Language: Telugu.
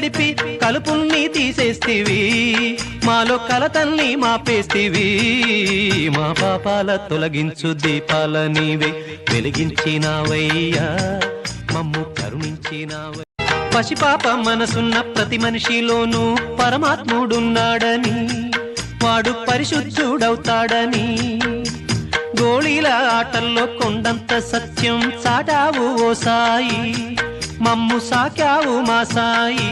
గడిపి కలుపుల్ని తీసేస్తివి. మాలో కలతల్ని మాపేస్తివి. మా పాపాల తొలగించు దీపాల నీవే వెలిగించినావయ్యా. మమ్ము కరుణించినావయ్యా. పసిపాప మనసున్న ప్రతి మనిషిలోనూ పరమాత్ముడున్నాడని వాడు పరిశుద్ధుడవుతాడని. గోళీల ఆటల్లో కొండంత సత్యం సాటావు ఓ సాయి. మమ్ము సాకావు మా సాయి